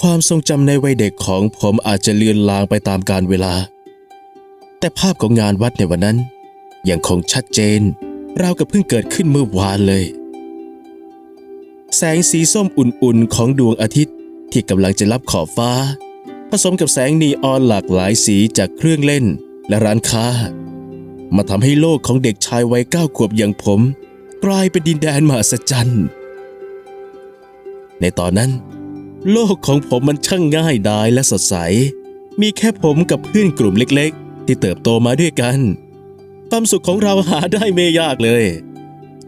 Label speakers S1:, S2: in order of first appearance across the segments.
S1: ความทรงจำในวัยเด็กของผมอาจจะเลือนลางไปตามกาลเวลา แต่ภาพของงานวัดในวันนั้น ยังคงชัดเจน ราวกับเพิ่งเกิดขึ้นเมื่อวานเลย แสงสีส้มอุ่นๆ ของดวงอาทิตย์ที่กำลังจะลับขอบฟ้า ผสมกับแสงนีออนหลากหลายสีจากเครื่องเล่นและร้านค้า มาทำให้โลกของเด็กชายวัยเก้าขวบอย่างผม กลายเป็นดินแดนมหัศจรรย์ ในตอนนั้น โลกของผมมันช่างง่ายดายและสดใส มีแค่ผมกับเพื่อนกลุ่มเล็ก ๆ ที่เติบโตมาด้วยกัน ความสุขของเราหาได้ไม่ยากเลย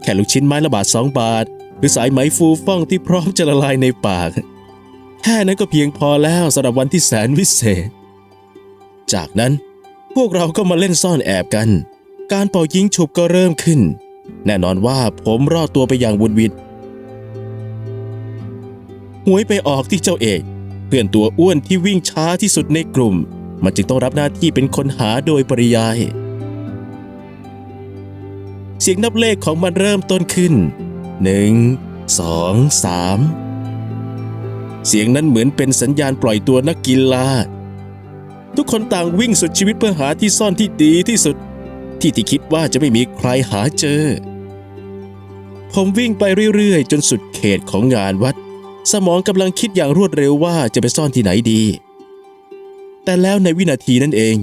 S1: แค่ลูกชิ้นไม้ละบาทสองบาท หรือสายไหมฟูฟ่องที่พร้อมจะละลายในปาก แค่นั้นก็เพียงพอแล้วสำหรับวันที่แสนวิเศษ จากนั้นพวกเราก็มาเล่นซ่อนแอบกัน การเป่ายิงฉุบก็เริ่มขึ้น แน่นอนว่าผมรอดตัวไปอย่างวุดวิด หวยไปออกที่เจ้าเอก เพื่อนตัวอ้วนที่วิ่งช้าที่สุดในกลุ่ม มันจึงต้องรับหน้าที่เป็นคนหาโดยปริยาย เสียงนับเลขของมันเริ่มต้นขึ้นหนึ่งสองสามเสียงนั้นเหมือนเป็นสัญญาณปล่อยตัวนักกีฬาทุกคนต่างวิ่งสุดชีวิตเพื่อหาที่ซ่อนที่ดีที่สุด ที่ที่คิดว่าจะไม่มีใครหาเจอ ผมวิ่งไปเรื่อยๆ จนสุดเขตของงานวัด สมองกำลังคิดอย่างรวดเร็วว่าจะไปซ่อนที่ไหนดี แต่แล้วในวินาทีนั้นเอง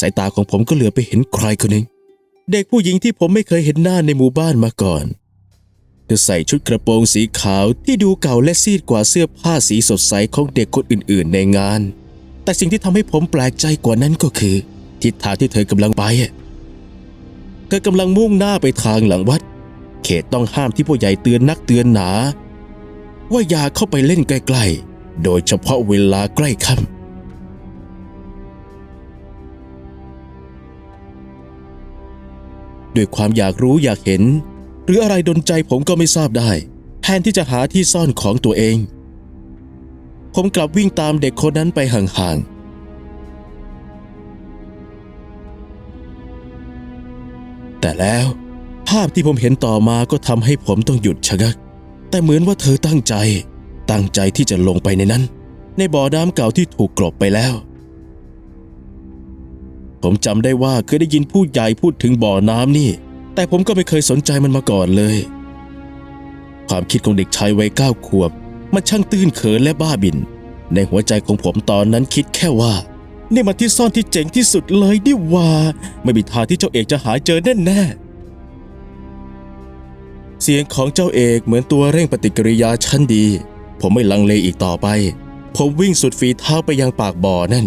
S1: สายตาของผมก็เหลือไปเห็นใครคนหนึ่งเด็กผู้หญิงที่ผมไม่เคยเห็นหน้าในหมู่บ้านมาก่อน เธอใส่ชุดกระโปรงสีขาวที่ดูเก่าและซีดกว่าเสื้อผ้าสีสดใสของเด็กคนอื่น ๆ ในงาน แต่สิ่งที่ทำให้ผมแปลกใจกว่านั้นก็คือ ทิศทางที่เธอกำลังไป เธอกำลังมุ่งหน้าไปทางหลังวัด เขตต้องห้ามที่ผู้ใหญ่เตือนนักเตือนหนา ว่าอย่าเข้าไปเล่นใกล้ๆ โดยเฉพาะเวลาใกล้ค่ำด้วยความอยากรู้อยากเห็น หรืออะไรดนใจผมก็ไม่ทราบได้ แทนที่จะหาที่ซ่อนของตัวเอง ผมกลับวิ่งตามเด็กคนนั้นไปห่างๆ แต่แล้วภาพที่ผมเห็นต่อมาก็ทำให้ผมต้องหยุดชะงัก แต่เหมือนว่าเธอตั้งใจ ตั้งใจที่จะลงไปในนั้น ในบ่อน้ำเก่าที่ถูกกลบไปแล้ว ผมจำได้ว่าเคยได้ยินผู้ใหญ่พูดถึงบ่อน้ำนี่ แต่ผมก็ไม่เคยสนใจมันมาก่อนเลย ความคิดของเด็กชายวัยเก้าขวบ มันช่างตื้นเขินและบ้าบิน ในหัวใจของผมตอนนั้นคิดแค่ว่านี่มันที่ซ่อนที่เจ๋งที่สุดเลยดิว่า ไม่มีทางที่เจ้าเอกจะหาเจอแน่แน่ เสียงของเจ้าเอกเหมือนตัวเร่งปฏิกิริยาชั้นดี ผมไม่ลังเลอีกต่อไป ผมวิ่งสุดฝีเท้าไปยังปากบ่อนั่น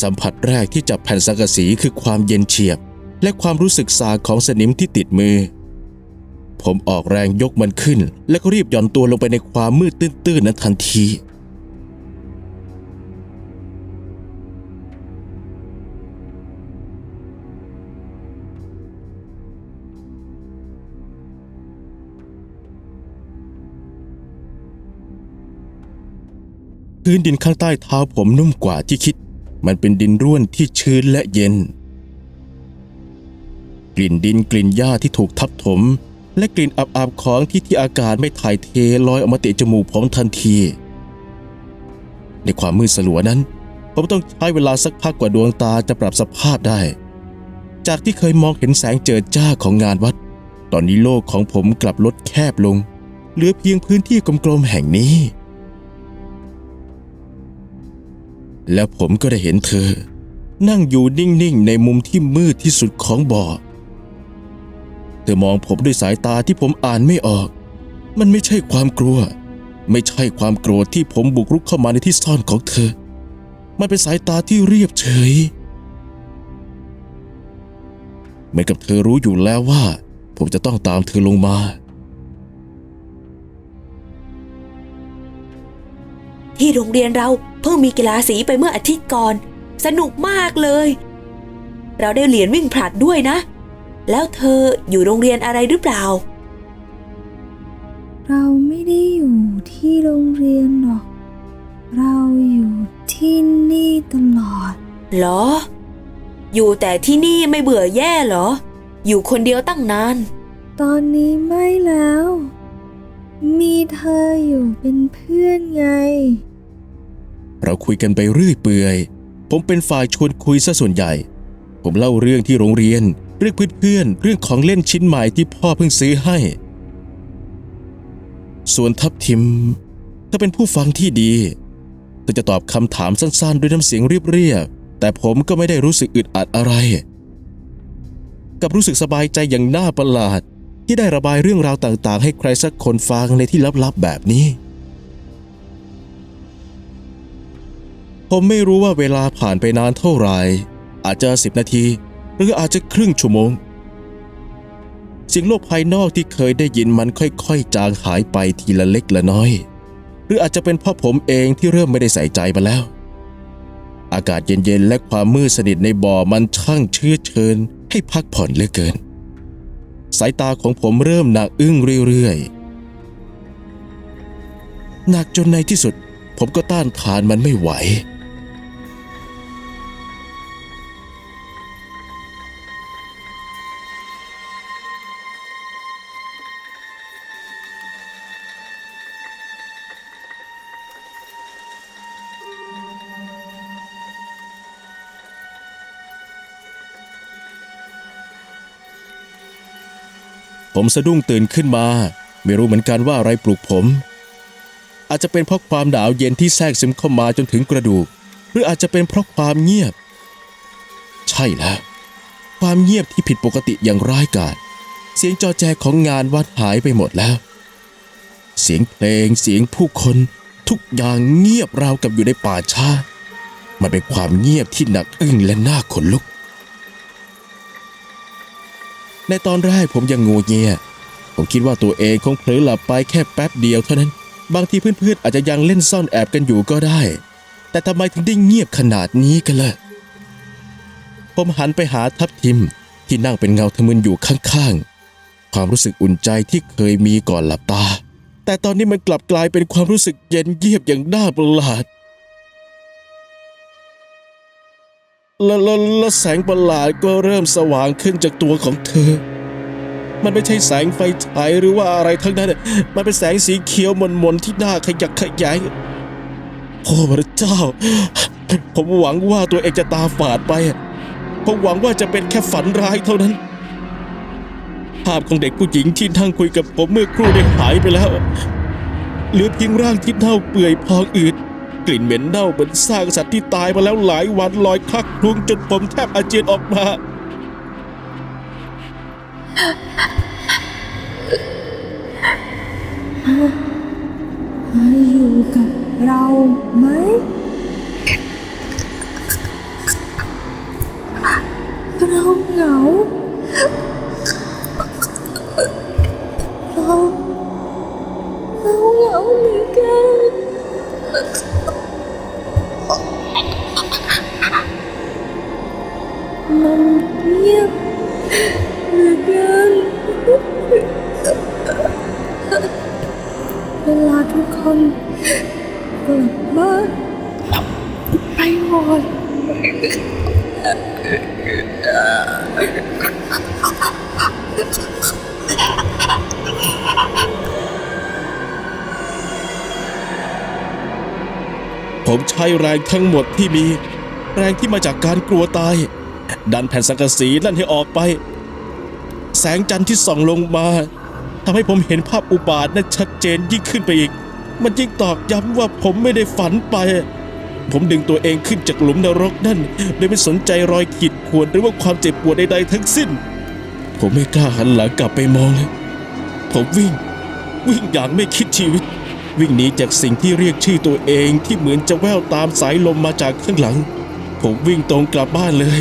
S1: สัมผัสแรกที่จับแผ่นสังกะสีคือความเย็นเฉียบ และความรู้สึกสาของสนิมที่ติดมือ ผมออกแรงยกมันขึ้น และก็รีบหย่อนตัวลงไปในความมืดตื้นๆนั้นทันที พื้นดินข้างใต้เท้าผมนุ่มกว่าที่คิด มันเป็นดินร่วนที่ชื้นและเย็น กลิ่นดินกลิ่นหญ้าที่ถูกทับถม และกลิ่นอับๆของที่ที่อากาศไม่ถ่ายเทลอยออกมาเตะจมูกผมทันที ในความมืดสลัวนั้น ผมต้องใช้เวลาสักพักกว่าดวงตาจะปรับสภาพได้ จากที่เคยมองเห็นแสงเจิดจ้าของงานวัด ตอนนี้โลกของผมกลับลดแคบลง เหลือเพียงพื้นที่กลมๆแห่งนี้ แล้วผมก็ได้เห็นเธอ นั่งอยู่นิ่งๆ ในมุมที่มืดที่สุดของบ่อ เธอมองผมด้วยสายตาที่ผมอ่านไม่ออก มันไม่ใช่ความกลัว ไม่ใช่ความโกรธที่ผมบุกรุกเข้ามาในที่ซ่อนของเธอ มันเป็นสายตาที่เรียบเฉยเหมือนกับเธอรู้อยู่แล้วว่า ผมจะต้องตามเธอลงมา
S2: ที่โรงเรียนเรา เพิ่งมีกีฬาสีไปเมื่ออาทิตย์ก่อน สนุกมากเลย เราได้เหรียญวิ่งผลัดด้วยนะ แล้วเธออยู่โรงเรียนอะไรหรือเปล่า
S3: เราไม่ได้อยู่ที่โรงเรียนหรอก เราอยู่ที่นี่ตลอด
S2: เหรอ อยู่แต่ที่นี่ไม่เบื่อแย่เหรอ อยู่คนเดียวตั้งนาน
S3: ตอนนี้ไม่แล้ว มีเธออยู่เป็นเพื่อนไง
S1: เราคุยกันไปเรื่อยเปื่อย ผมเป็นฝ่ายชวนคุยซะส่วนใหญ่ ผมเล่าเรื่องที่โรงเรียน เรื่องเพื่อนๆเรื่องของเล่นชิ้นใหม่ที่พ่อเพิ่งซื้อให้ ส่วนทับทิม ถ้าเป็นผู้ฟังที่ดีเธอจะตอบคำถามสั้นๆ ด้วยน้ำเสียงเรียบๆ แต่ผมก็ไม่ได้รู้สึกอึดอัดอะไร กับรู้สึกสบายใจอย่างน่าประหลาด ที่ได้ระบายเรื่องราวต่างๆ ให้ใครสักคนฟังในที่ลับๆแบบนี้ ผมไม่รู้ว่าเวลาผ่านไปนานเท่าไหร่อาจจะสิบนาที หรืออาจจะครึ่งชั่วโมงสียงโลกภายนอกที่เคยได้ยินมันค่อยๆ จางหายไปทีละเล็กละน้อย หรืออาจจะเป็นเพราะผมเองที่เริ่มไม่ได้ใส่ใจมันแล้ว อากาศเย็นๆ และความมืดสนิทในบ่อมันช่างเชื้อเชิญ ให้พักผ่อนเหลือเกิน สายตาของผมเริ่มหนักอึ้งเรื่อยๆหนักจนในที่สุด ผมก็ต้านทานมันไม่ไหว ผมสะดุ้งตื่นขึ้นมา ไม่รู้เหมือนกันว่าอะไรปลุกผม อาจจะเป็นเพราะความหนาวเย็นที่แทรกซึมเข้ามาจนถึงกระดูก หรืออาจจะเป็นเพราะความเงียบ ใช่แล้ว ความเงียบที่ผิดปกติอย่างร้ายกาจเสียงจอแจของงานวัดหายไปหมดแล้ว เสียงเพลงเสียงผู้คน ทุกอย่างเงียบราวกับอยู่ในป่าช้ามันเป็นความเงียบที่หนักอึ้งและน่าขนลุก ในตอนแรกผมยังงูเงียผมคิดว่าตัวเองคงเผลอหลับไปแค่แป๊บเดียวเท่านั้น บางทีเพื่อนๆอาจจะยังเล่นซ่อนแอบกันอยู่ก็ได้ แต่ทำไมถึงได้เงียบขนาดนี้กันล่ะผมหันไปหาทับทิมที่นั่งเป็นเงาทะมึนอยู่ข้างๆ ความรู้สึกอุ่นใจที่เคยมีก่อนหลับตา แต่ตอนนี้มันกลับกลายเป็นความรู้สึกเย็นเยียบอย่างน่าประหลาด และและและแสงประหลาดก็เริ่มสว่างขึ้นจากตัวของเธอ มันไม่ใช่แสงไฟฉายหรือว่าอะไรทั้งนั้น มันเป็นแสงสีเขียวมนๆที่น่าขยักขยายโอ้พระเจ้า ผมหวังว่าตัวเองจะตาฝาดไปผมหวังว่าจะเป็นแค่ฝันร้ายเท่านั้น ภาพของเด็กผู้หญิงที่นั่งคุยกับผมเมื่อครู่ได้หายไปแล้ว เหลือเพียงร่างที่เน่าเปื่อยพองอืด กลิ่นเหม็นเน่าเหมือนซากสัตว์ที่ตายมาแล้วหลายวันลอยคลักคลุ้งจนผมแทบอาเจียนออกมา
S3: มาอยู่กับเราไหม เวลาทุกคนกลับบ้านไปหมด
S1: ผมใช้แรงทั้งหมดที่มี แรงที่มาจากการกลัวตาย ดันแผ่นสังกะสีนั่นให้ออกไป แสงจันทร์ที่ส่องลงมา ทำให้ผมเห็นภาพอุบาทนั้นชัดเจนยิ่งขึ้นไปอีก มันยิ่งตอกย้ำว่าผมไม่ได้ฝันไป ผมดึงตัวเองขึ้นจากหลุมนรกนั่นโดยไม่สนใจรอยขีดข่วนหรือว่าความเจ็บปวดใดๆทั้งสิ้น ผมไม่กล้าหันหลังกลับไปมองเลย ผมวิ่ง วิ่งอย่างไม่คิดชีวิต วิ่งหนีจากสิ่งที่เรียกชื่อตัวเองที่เหมือนจะแว่วตามสายลมมาจากข้างหลัง ผมวิ่งตรงกลับบ้านเลย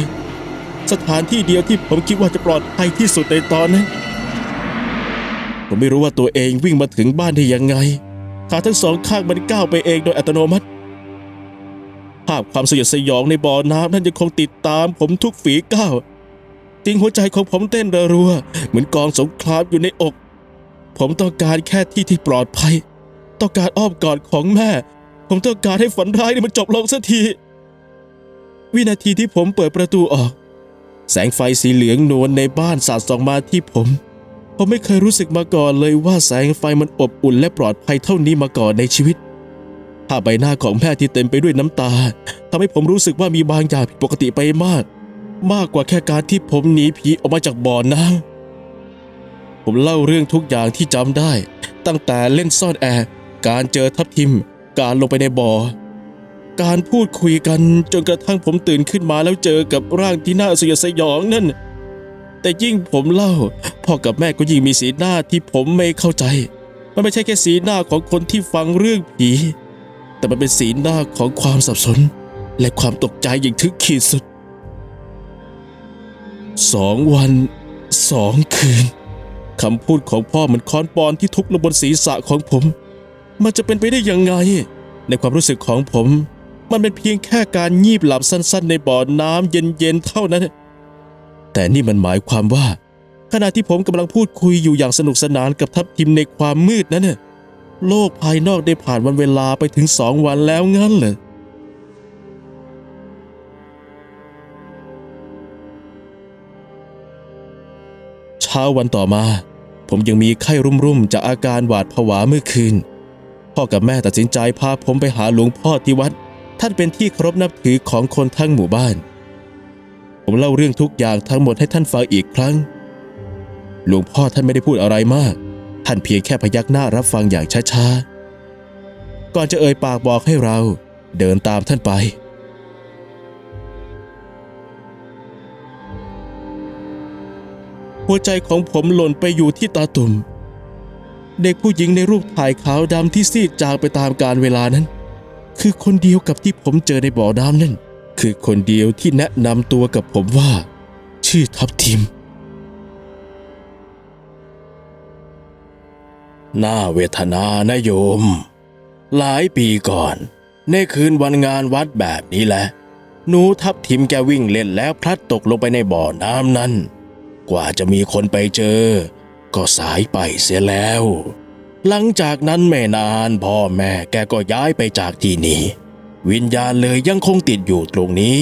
S1: สถานที่เดียวที่ผมคิดว่าจะปลอดภัยที่สุดในตอนนั้น ผมไม่รู้ว่าตัวเองวิ่งมาถึงบ้านได้ยังไง ขาทั้งสองข้างมันก้าวไปเองโดยอัตโนมัติ ภาพความสยดสยองในบ่อน้ำนั้นยังคงติดตามผมทุกฝีก้าวจริงหัวใจของผมเต้นรัวเหมือนกองสงครามอยู่ในอก ผมต้องการแค่ที่ที่ปลอดภัย ต้องการอ้อมกอดของแม่ ผมต้องการให้ฝันร้ายนี่มันจบลงสักที วินาทีที่ผมเปิดประตูออก แสงไฟสีเหลืองนวลในบ้านสาดส่องมาที่ผม ผมไม่เคยรู้สึกมาก่อนเลยว่าแสงไฟมันอบอุ่นและปลอดภัยเท่านี้มาก่อนในชีวิตภาพใบหน้าของแม่ที่เต็มไปด้วยน้ำตาทำให้ผมรู้สึกว่ามีบางอย่างผิดปกติไปมาก มากกว่าแค่การที่ผมหนีผีออกมาจากบ่อน้ำผมเล่าเรื่องทุกอย่างที่จำได้ ตั้งแต่เล่นซ่อนแอบการเจอทับทิม การลงไปในบ่อ การพูดคุยกันจนกระทั่งผมตื่นขึ้นมาแล้วเจอกับร่างที่น่าสยดสยองนั่น แต่ยิ่งผมเล่า พ่อกับแม่ก็ยิ่งมีสีหน้าที่ผมไม่เข้าใจ มันไม่ใช่แค่สีหน้าของคนที่ฟังเรื่องผี แต่มันเป็นสีหน้าของความสับสน และความตกใจอย่างถึงขีดสุดสองวันสองคืนคำพูดของพ่อเหมือนค้อนปอนที่ทุบลงบนศีรษะของผม มันจะเป็นไปได้ยังไง ในความรู้สึกของผม มันเป็นเพียงแค่การงีบหลับสั้น ๆ ในบ่อน้ำเย็นๆเท่านั้น แต่นี่มันหมายความว่า ขณะที่ผมกำลังพูดคุยอยู่อย่างสนุกสนานกับทัพทิมในความมืดนั้นน่ะโลกภายนอกได้ผ่านวันเวลาไปถึงสองวันแล้วงั้นเหรอเช้าวันต่อมา ผมยังมีไข้รุ่มๆจากอาการหวาดผวาเมื่อคืน พ่อกับแม่ตัดสินใจพาผมไปหาหลวงพ่อที่วัด ท่านเป็นที่เคารพนับถือของคนทั้งหมู่บ้าน ผมเล่าเรื่องทุกอย่างทั้งหมดให้ท่านฟังอีกครั้ง หลวงพ่อท่านไม่ได้พูดอะไรมาก ท่านเพียงแค่พยักหน้ารับฟังอย่างช้าๆ ก่อนจะเอ่ยปากบอกให้เราเดินตามท่านไปหัวใจของผมหล่นไปอยู่ที่ตาตุ่ม เด็กผู้หญิงในรูปถ่ายขาวดำที่ซีดจางไปตามกาลเวลานั้น คือคนเดียวกับที่ผมเจอในบ่อน้ำนั่น คือคนเดียวที่แนะนำตัวกับผมว่า ชื่อทับทิม น่าเวทนานะโยม หลายปีก่อน ในคืนวันงานวัดแบบนี้แหละ หนูทับทิมแกวิ่งเล่นแล้วพลัดตกลงไปในบ่อน้ำนั้น กว่าจะมีคนไปเจอ ก็สายไปเสียแล้ว หลังจากนั้นไม่นานพ่อแม่แกก็ย้ายไปจากที่นี่ วิญญาณเลยยังคงติดอยู่ตรงนี้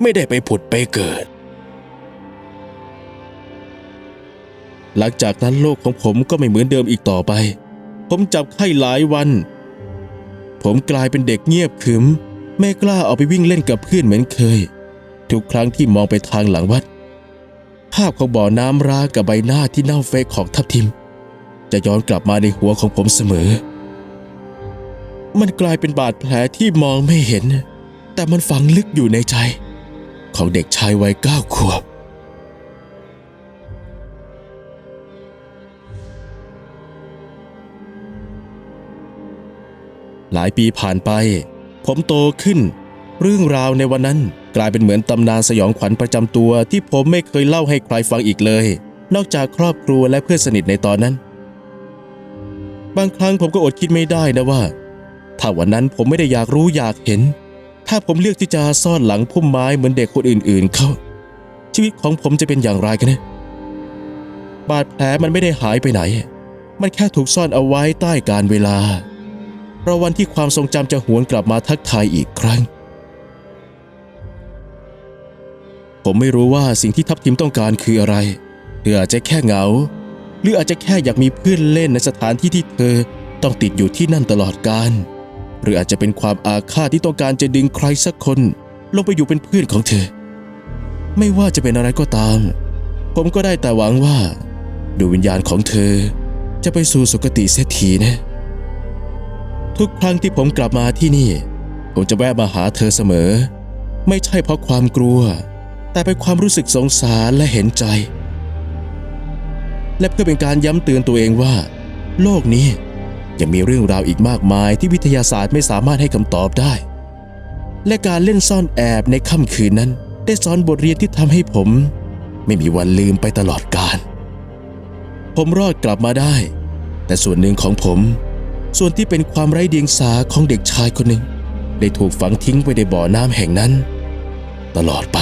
S1: ไม่ได้ไปผุดไปเกิด หลังจากนั้นโลกของผมก็ไม่เหมือนเดิมอีกต่อไป ผมจับไข้หลายวัน ผมกลายเป็นเด็กเงียบขึม ไม่กล้าออกไปวิ่งเล่นกับเพื่อนเหมือนเคย ทุกครั้งที่มองไปทางหลังวัด ภาพของบ่อน้ำรากับใบหน้าที่เน่าเฟะของทับทิม จะย้อนกลับมาในหัวของผมเสมอ มันกลายเป็นบาดแผลที่มองไม่เห็น แต่มันฝังลึกอยู่ในใจ ของเด็กชายวัยเก้าขวบ หลายปีผ่านไป ผมโตขึ้น เรื่องราวในวันนั้นกลายเป็นเหมือนตำนานสยองขวัญประจำตัวที่ผมไม่เคยเล่าให้ใครฟังอีกเลย นอกจากครอบครัวและเพื่อนสนิทในตอนนั้น บางครั้งผมก็อดคิดไม่ได้นะว่า ถ้าวันนั้นผมไม่ได้อยากรู้อยากเห็น ถ้าผมเลือกที่จะซ่อนหลังพุ่มไม้เหมือนเด็กคนอื่นๆเขาชีวิตของผมจะเป็นอย่างไรกันนะบาดแผลมันไม่ได้หายไปไหน มันแค่ถูกซ่อนเอาไว้ใต้การเวลา เพราะวันที่ความทรงจำจะหวนกลับมาทักทายอีกครั้ง ผมไม่รู้ว่าสิ่งที่ทัพทิมต้องการคืออะไร เธออาจจะแค่เหงา หรืออาจจะแค่อยากมีเพื่อนเล่นในสถานที่ที่เธอต้องติดอยู่ที่นั่นตลอดกาล หรืออาจจะเป็นความอาฆาตที่ต้องการจะดึงใครสักคน ลงไปอยู่เป็นเพื่อนของเธอ ไม่ว่าจะเป็นอะไรก็ตาม ผมก็ได้แต่หวังว่าดวงวิญญาณของเธอ จะไปสู่สุคติเสียทีนะ ทุกครั้งที่ผมกลับมาที่นี่ ผมจะแวะมาหาเธอเสมอ ไม่ใช่เพราะความกลัว แต่เป็นความรู้สึกสงสารและเห็นใจ และเพื่อเป็นการย้ำเตือนตัวเองว่า โลกนี้ ยังมีเรื่องราวอีกมากมายที่วิทยาศาสตร์ไม่สามารถให้คำตอบได้ และการเล่นซ่อนแอบในค่ำคืนนั้น ได้สอนบทเรียนที่ทำให้ผม ไม่มีวันลืมไปตลอดกาลผมรอดกลับมาได้ แต่ส่วนหนึ่งของผม ส่วนที่เป็นความไร้เดียงสาของเด็กชายคนหนึ่ง ได้ถูกฝังทิ้งไว้ในบ่อน้ำแห่งนั้น ตลอดไป